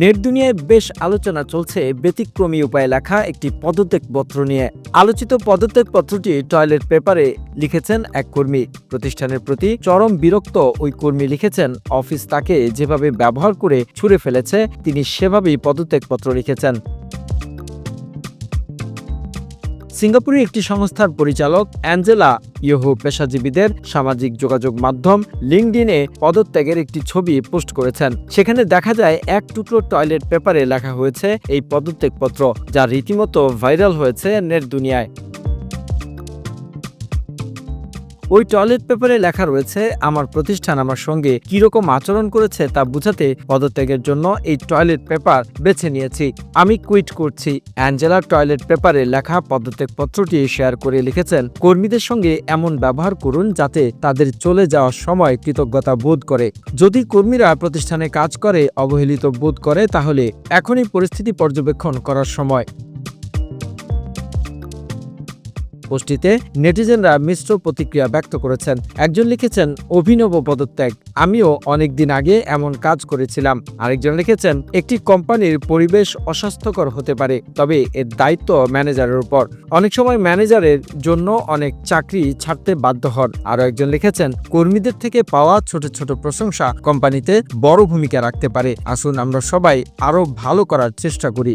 Net দুনিয়ায় বেশ আলোচনা চলছে। ব্যতিক্রমী উপায়ে লেখা একটি পদত্যাগ পত্র নিয়ে। আলোচিত পদত্যাগ পত্রটি টয়লেট পেপারে লিখেছেন এক কর্মী। প্রতিষ্ঠানের প্রতি চরম বিরক্ত ওই কর্মী লিখেছেন, অফিস তাকে যেভাবে ব্যবহার করে ছুঁড়ে ফেলেছে, তিনি সেভাবেই পদত্যাগ পত্র লিখেছেন। সিঙ্গাপুরের একটি সংস্থার পরিচালক অ্যাঞ্জেলা ইহু পেশাজীবীদের সামাজিক যোগাযোগ মাধ্যম লিঙ্কডিনে পদত্যাগের একটি ছবি পোস্ট করেছেন। সেখানে দেখা যায়, এক টুকরো টয়লেট পেপারে লেখা হয়েছে এই পদত্যাগপত্র, যা রীতিমতো ভাইরাল হয়েছে নেট দুনিয়ায়। ওই টয়লেট পেপারে লেখা রয়েছে, আমার প্রতিষ্ঠান আমার সঙ্গে কীরকম আচরণ করেছে তা বুঝাতে পদত্যাগের জন্য এই টয়লেট পেপার বেছে নিয়েছি। আমি কুইট করছি। অ্যাঞ্জেলার টয়লেট পেপারে লেখা পদত্যাগ পত্রটি শেয়ার করে লিখেছেন, কর্মীদের সঙ্গে এমন ব্যবহার করুন যাতে তাদের চলে যাওয়ার সময় কৃতজ্ঞতা বোধ করে। যদি কর্মীরা প্রতিষ্ঠানে কাজ করে, অবহেলিত বোধ করে, তাহলে এখনই পরিস্থিতি পর্যবেক্ষণ করার সময়। পোস্টটিতে নেটিজেনরা মিশ্র প্রতিক্রিয়া ব্যক্ত করেছেন। একজন লিখেছেন, অভিনব পদত্যাগ। আমিও অনেকদিন আগে এমন কাজ করেছিলাম। আরেকজন লিখেছেন, একটি কোম্পানির পরিবেশ অস্বাস্থ্যকর হতে পারে, তবে এর দায়িত্ব ম্যানেজারের উপর। অনেক সময় ম্যানেজারের জন্য অনেক চাকরি ছাড়তে বাধ্য হন। আরও একজন লিখেছেন, কর্মীদের থেকে পাওয়া ছোট ছোট প্রশংসা কোম্পানিতে বড় ভূমিকা রাখতে পারে। আসুন আমরা সবাই আরও ভালো করার চেষ্টা করি।